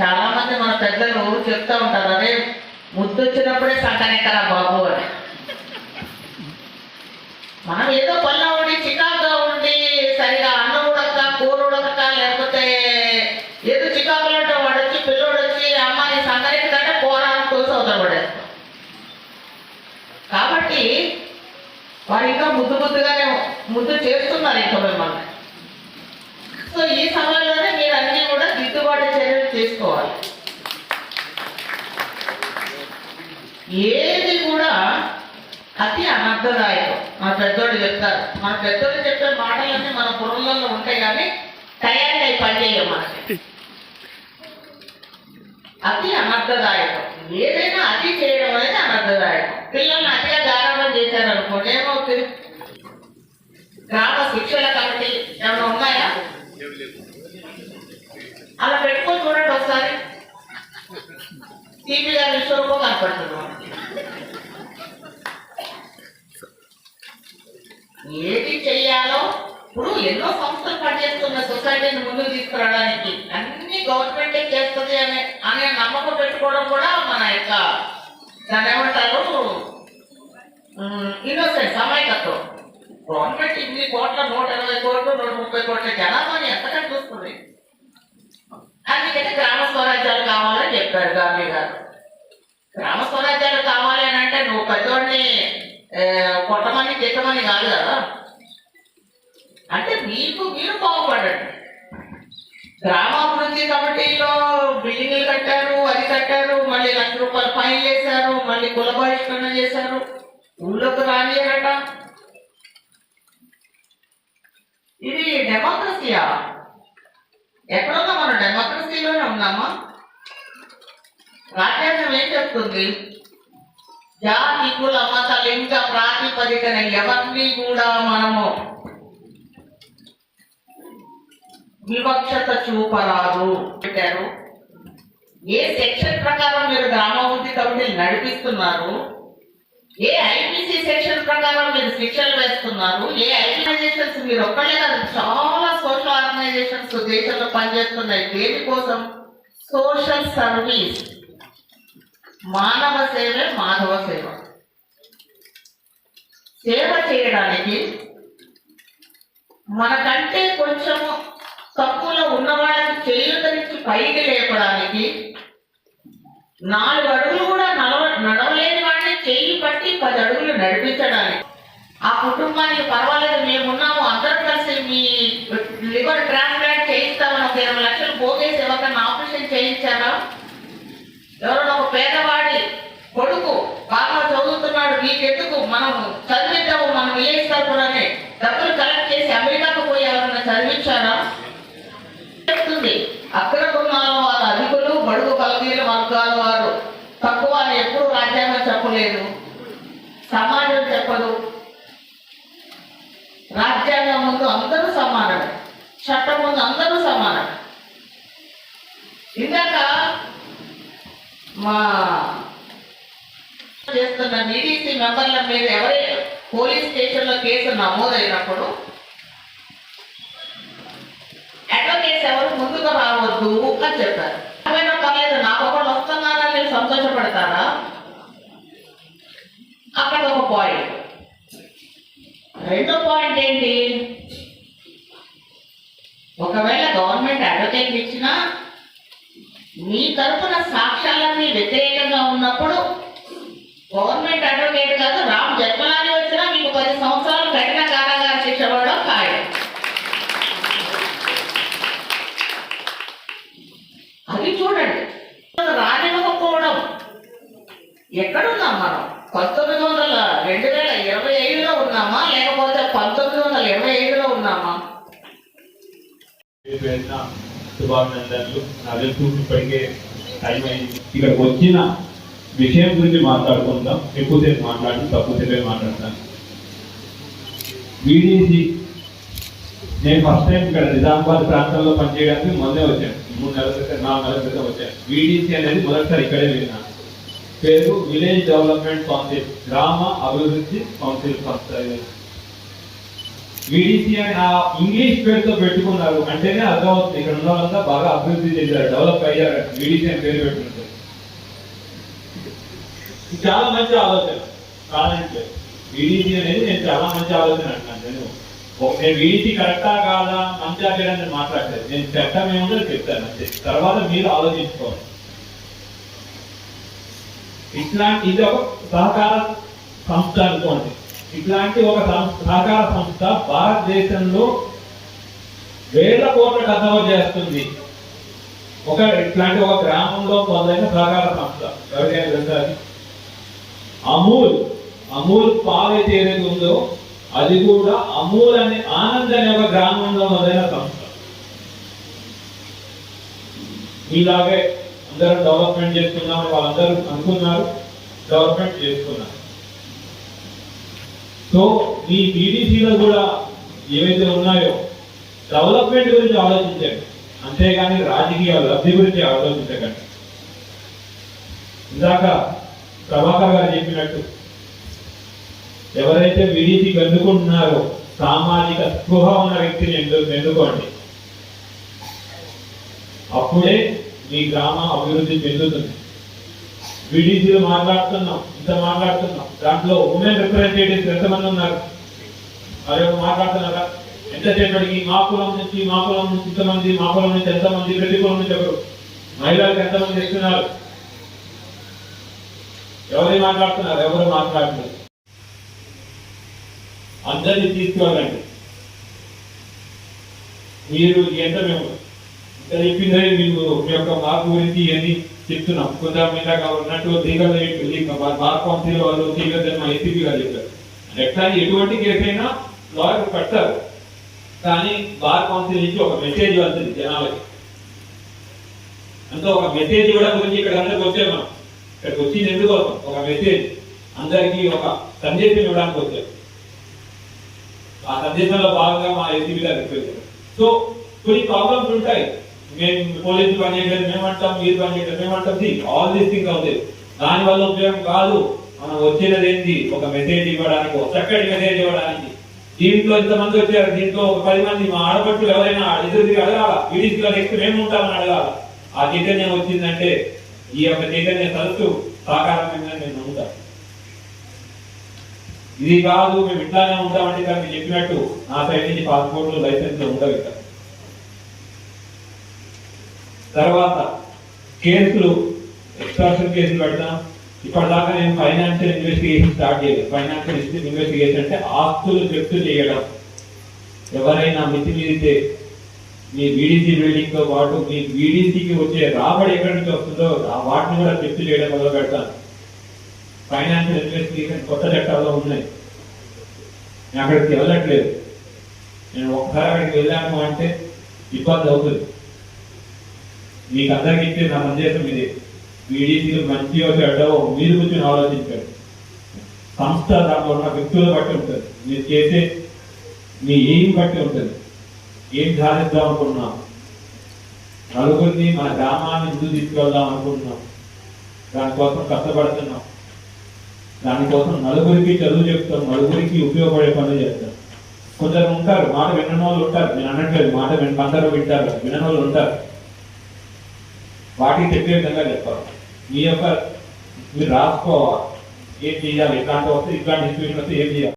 చాలా మంది మన పెద్దలు చెప్తా ఉంటారు అదే ముద్దు వచ్చినప్పుడే సంకనెక్కరా బాబు అని. మనం ఏదో పనిలో ఉండి చికాకుగా ఉండి సరిగా అన్నం ఉడక కూర ఉడక లేకపోతే ఏదో చికాకులు అంటే వాడు వచ్చి పిల్లోడు వచ్చి అమ్మాయి సంగరెక్కడంటే పోరాన్ని తోసి అవతల కాబట్టి వారు ఇంకా ముద్దు ముద్దుగానే ముద్దు చేస్తున్నారు ఇంకా మిమ్మల్ని. సో ఈ సమయంలో దిద్దుబాటు తీసుకోవాలి ఏది కూడా అతి అనర్థదాయకం మన పెద్దోళ్ళు చెప్తారు. మన పెద్దోళ్ళు చెప్పే మాటలన్నీ మన పురంలో ఉంటాయి కానీ తయారీ పనిచేయం మనకి. అతి అనర్థదాయకం ఏదైనా అతి చేయడం అనేది అనర్థదాయకం పిల్లల్ని అతిగా గారాబం చేశారనుకోండి ఏమవుతుంది? గ్రామ శిక్షణ కమిటీ ఏమైనా ఉన్నాయా? అలా పెట్టి ఒకసారి టీవీ గారి విశ్వరూపం కనపడుతుంది. ఏది చెయ్యాలో ఇప్పుడు ఎన్నో సంస్థలు పనిచేస్తున్న సొసైటీని ముందుకు తీసుకురావడానికి అన్ని గవర్నమెంటే చేస్తుంది అనే అనే నమ్మకం పెట్టుకోవడం కూడా మన యొక్క దాని ఏమంటారు? ఇన్నోసెన్స్ అమాయకత్వం గవర్నమెంట్ ఇన్ని కోట్ల నూట ఇరవై కోట్లు నూట ముప్పై కోట్ల జనాభాని ఎంతకంటే చూస్తుంది? అందుకని గ్రామ గాంధీ గారు గ్రామ స్వరాజ్యాలు కావాలి అని అంటే నువ్వు పెద్దోడిని కొట్టమని తిట్టమని కాదు కదా. అంటే మీకు మీరు బాగుపడండి గ్రామాభివృద్ధి కమిటీలో బిల్డింగ్లు కట్టారు అది కట్టారు మళ్ళీ లక్ష రూపాయలు ఫైన్ చేశారు మళ్ళీ కుల బహిష్కరణ చేశారు. ఊళ్ళోకి రానియరట. ఇది డెమోక్రసీయా ఎక్కడున్నా మనం డెమోక్రసీలోనే ఉన్నామా రాజ్యాంగం ఏం చెప్తుంది? జాతి కుల మత లింగ ప్రాతిపదికన ఎవరిని కూడా మనము వివక్షత చూపరాదు పెట్టారు. ఏ సెక్షన్ ప్రకారం మీరు గ్రామాభివృద్ధి కమిటీలు నడిపిస్తున్నారు? ఏ ఐపీసీ సెక్షన్ ప్రకారం మీరు శిక్షలు వేస్తున్నారు? ఏ ఆర్గనైజేషన్స్ మీరు ఒక్కడే కాదు చాలా సోషల్ ఆర్గనైజేషన్స్ దేశంలో పనిచేస్తున్నాయి. దేనికోసం? సోషల్ సర్వీస్ మానవ సేవే మాధవ సేవ. సేవ చేయడానికి మనకంటే కొంచెం తక్కువలో ఉన్న వాళ్ళకి నుంచి పైకి లేపడానికి నాలుగు అడుగులు కూడా నడవ నడవలేని వాడిని చేయి పట్టి పది అడుగులు నడిపించడానికి. ఆ కుటుంబానికి పర్వాలేదు మేము ఉన్నాము అందరం కలిసి మీ లివర్ ట్రాన్స్ప్లాంట్ చేయిస్తామని ఒక ఇరవై లక్షలు పోగేసి ఎవరికైనా ఆపరేషన్ చేయించారా? ఎవరైనా ఒక పేద మనం చదివిద్దాము మనం విలేజ్ తరఫుననే డబ్బులు కలెక్ట్ చేసి అమెరికాకు పోయి ఎవరైనా చదివించారా? చెప్తుంది. అక్కడ కులాల వారు అధికులు బడుగు కలగీల వర్గాల వారు. తక్కువ ఎప్పుడు రాజ్యాంగం చెప్పలేదు. సమాజం చెప్పదు. రాజ్యాంగం ముందు అందరూ సమానమే చట్టం ముందు అందరూ సమానమే ఇందాక మా చేస్తున్న డిడిసి మెంబర్ల మీద ఎవరి పోలీస్ స్టేషన్లో కేసు నమోదైనప్పుడు అడ్వకేట్స్ ఎవరు ముందుకు రావద్దు అని చెప్పారు. ఏమైనా పర్లేదు నా ఒకళ్ళు వస్తున్నారని మీరు సంతోషపడతారా? అక్కడ ఒక పాయింట్ రెండో పాయింట్ ఏంటి? ఒకవేళ గవర్నమెంట్ అడ్వకేట్ ఇచ్చినా మీ తరపున సాక్ష్యాలన్నీ వ్యతిరేకంగా ఉన్నప్పుడు గవర్నమెంట్ అడ్వకేట్ కాదు రామ్ జన్మలాని వచ్చినా మీకు పది సంవత్సరాలు కఠిన కారాగార శిక్ష పడడం ఖాయం అది చూడండి. రానివ్వకపోవడం ఎక్కడున్నాం మనం? పంతొమ్మిది వందల రెండు వేల ఇరవై ఐదులో ఉన్నామా? లేకపోతే పంతొమ్మిది వందల ఇరవై ఐదులో ఉన్నామా? శుభాభినందనలు నా తెలుసు ఇప్పటికే టైం అయింది ఇక్కడికి వచ్చిన విషయం గురించి మాట్లాడుకుందాం ఎక్కువసేపు మాట్లాడి తక్కువసేపే మాట్లాడతాను. వీడీసీ నేను ఫస్ట్ టైం ఇక్కడ నిజామాబాద్ ప్రాంతంలో పనిచేయడానికి మొన్నే వచ్చాను. మూడు నెలల క్రితం నాలుగు నెలల క్రితం వచ్చాను. వీడీసీ అనేది మొదటిసారి ఇక్కడే విన్నాను. పేరు విలేజ్ డెవలప్మెంట్ కౌన్సిల్ గ్రామ అభివృద్ధి కౌన్సిల్ సంస్థ వీడీసీ అని ఆ ఇంగ్లీష్ పేరుతో పెట్టుకున్నారు. అంటేనే అర్థమవుతుంది. ఇక్కడ ఉన్న వాళ్ళంతా బాగా అభివృద్ధి చేశారు డెవలప్ అయ్యారు. వీడీసీ అని పేరు పెట్టుకుంటారు. ఇది చాలా మంచి ఆలోచన. కాదంటే వీడిసి అనేది నేను చాలా మంచి ఆలోచన అంటున్నాను. నేను నేను వీడిసి కరెక్టా కాదా మంచిగా చెడా నేను మాట్లాడలేదు. నేను చట్టం ఏముందో చెప్తాను అంతే. తర్వాత మీరు ఆలోచించుకోవాలి. ఇట్లాంటి ఇది ఒక సహకార సంస్థ అనుకోండి. ఇట్లాంటి ఒక సహకార సంస్థ భారతదేశంలో వేల కోట్ల టర్నోవర్ చేస్తుంది. ఒక ఇట్లాంటి ఒక గ్రామంలో మొదలైన సహకార సంస్థ. ఎవరికైనా తెలుసా అమూల్ అమూల్ పాలు అయితే ఏదైతే ఉందో అది కూడా అమూల్ అనే ఆనంద్ అనే ఒక గ్రామంలో మొదలైన సంస్థ. మీలాగే అందరం డెవలప్మెంట్ చేసుకున్నామని వాళ్ళందరూ అనుకున్నారు డెవలప్మెంట్ చేసుకున్నారు. సో ఈ బీడీసీలో కూడా ఏవైతే ఉన్నాయో డెవలప్మెంట్ గురించి ఆలోచించండి. అంతేగాని రాజకీయ లబ్ధి గురించి ఆలోచించకండి. ఇందాక ప్రభాకర్ గారు చెప్పినట్టు ఎవరైతే విడిసి ఎన్నుకుంటున్నారో సామాజిక స్పృహ ఉన్న వ్యక్తిని ఎందు- అప్పుడే మీ గ్రామం అభివృద్ధి చెందుతుంది. విడిసీలు మాట్లాడుతున్నాం ఇంత మాట్లాడుతున్నాం. దాంట్లో ఉమెన్ రిప్రజెంటేటివ్స్ ఎంతమంది ఉన్నారు? మరి మాట్లాడుతున్నారా? ఎంతసేపటికి మా కులం నుంచి మా కులం నుంచి ఇంతమంది మా కులం నుంచి ఎంతమంది ప్రతి కులం నుంచి ఒకరు మహిళలకు ఎంతమంది ఇస్తున్నారు? ఎవరు మాట్లాడుతున్నారు? ఎవరు మాట్లాడుతున్నారు అందరినీ తీసుకువెళ్ళండి మీరు ఎంత మేము ఇంత చెప్పిందే మీరు మీ యొక్క మార్పు గురించి ఇవన్నీ చెప్తున్నాం. కొంత మీదాక ఉన్నట్టు లీగల్ ఎయిడ్ బార్ కౌన్సిల్ వాళ్ళు లీగల్ మా ఏసీపీ గారు చెప్పారు. ఎట్లా ఎటువంటి కేసు అయినా లాయర్ కట్టారు. కానీ బార్ కౌన్సిల్ నుంచి ఒక మెసేజ్ వెళ్తుంది జనాలకి. అంటే ఒక మెసేజ్ ఇవ్వడం గురించి ఇక్కడ అందరికి వచ్చే మనం. ఇక్కడికి వచ్చింది ఎందుకోసం ఒక మెసేజ్ అందరికీ ఒక సందేశం ఇవ్వడానికి వచ్చారు. ఆ సందేశంలో భాగంగా మా ఏసీబీ గారు రిక్వెస్ట్ సో కొన్ని ప్రాబ్లమ్స్ ఉంటాయి. మేము పోలీసు పని చేయలేదు మేమంటాం మీరు పని చేయలేదు మేమంటాం ఆల్ దీస్ థింగ్ అవుతాయి దానివల్ల ఉపయోగం కాదు. మనం వచ్చేది ఏంటి ఒక మెసేజ్ ఇవ్వడానికి ఒక చక్కటి మెసేజ్ ఇవ్వడానికి. దీంట్లో ఇంతమంది వచ్చారు. దీంట్లో ఒక పది మంది. మా ఆడపట్టులు ఎవరైనా ఎదురు తిరిగి అడగాల? వీడిస్లో నెక్స్ట్ మేము ఉంటామని అడగాల? ఆ చైతన్యం వచ్చిందంటే ఈ యొక్క చైతన్య సరస్సు సాకారమైందని నేను నమ్ముతాను ఇది కాదు మేము ఇట్లానే ఉంటామంటే కానీ మీరు చెప్పినట్టు నా సైడ్ నుంచి పాస్పోర్ట్లు లైసెన్స్లు ఉండవు ఇక్కడ తర్వాత కేసులు ఎక్స్ట్రాక్షన్ కేసులు పెడతాం ఇప్పటిదాకా నేను ఫైనాన్షియల్ ఇన్వెస్టిగేషన్ స్టార్ట్ చేయలేదు. ఫైనాన్షియల్ ఇన్వెస్టిగేషన్ అంటే ఆస్తులు జప్తు చేయడం. ఎవరైనా మితిమీరితే మీ బీడీసీ బిల్డింగ్తో పాటు మీ బీడీసీకి వచ్చే రాబడి ఎక్కడి నుంచి వస్తుందో ఆ వాటిని కూడా జప్తు చేయడం మొదలు పెడతాను. ఫైనాన్షియల్ ఇన్వెస్టిగేషన్ కొత్త చట్టాల్లో ఉన్నాయి. నేను అక్కడికి వెళ్ళట్లేదు. నేను ఒక్కసారి అక్కడికి వెళ్ళాను అంటే ఇబ్బంది అవుతుంది. మీకు అందరికి ఇచ్చే నా సందేశం ఇది. బీడీసీలు మంచిగా చెడ్డవో మీరు కూర్చొని ఆలోచించండి. సంస్థ దాంట్లో ఉన్న వ్యక్తులు బట్టి ఉంటుంది. మీరు చేసే మీ ఏం బట్టి ఉంటుంది. ఏం సాధిద్దాం అనుకున్నాం నలుగురిని మన గ్రామాన్ని ముందు తీసుకెళ్దాం అనుకుంటున్నాం. దానికోసం కష్టపడుతున్నాం. దానికోసం నలుగురికి చదువు చెప్తాం నలుగురికి ఉపయోగపడే పనులు చేస్తాం. కొందరు ఉంటారు మాట వినని వాళ్ళు ఉంటారు. నేను అనట్లేదు మాట విన అందరూ వింటారు వినని వాళ్ళు ఉంటారు. వాటికి చెప్పే విధంగా చెప్పాలి. మీ యొక్క మీరు రాసుకోవాలి. ఏం చేయాలి? ఇట్లాంటి వస్తే ఇట్లాంటి సిచ్యువేషన్ వస్తే ఏం చేయాలి?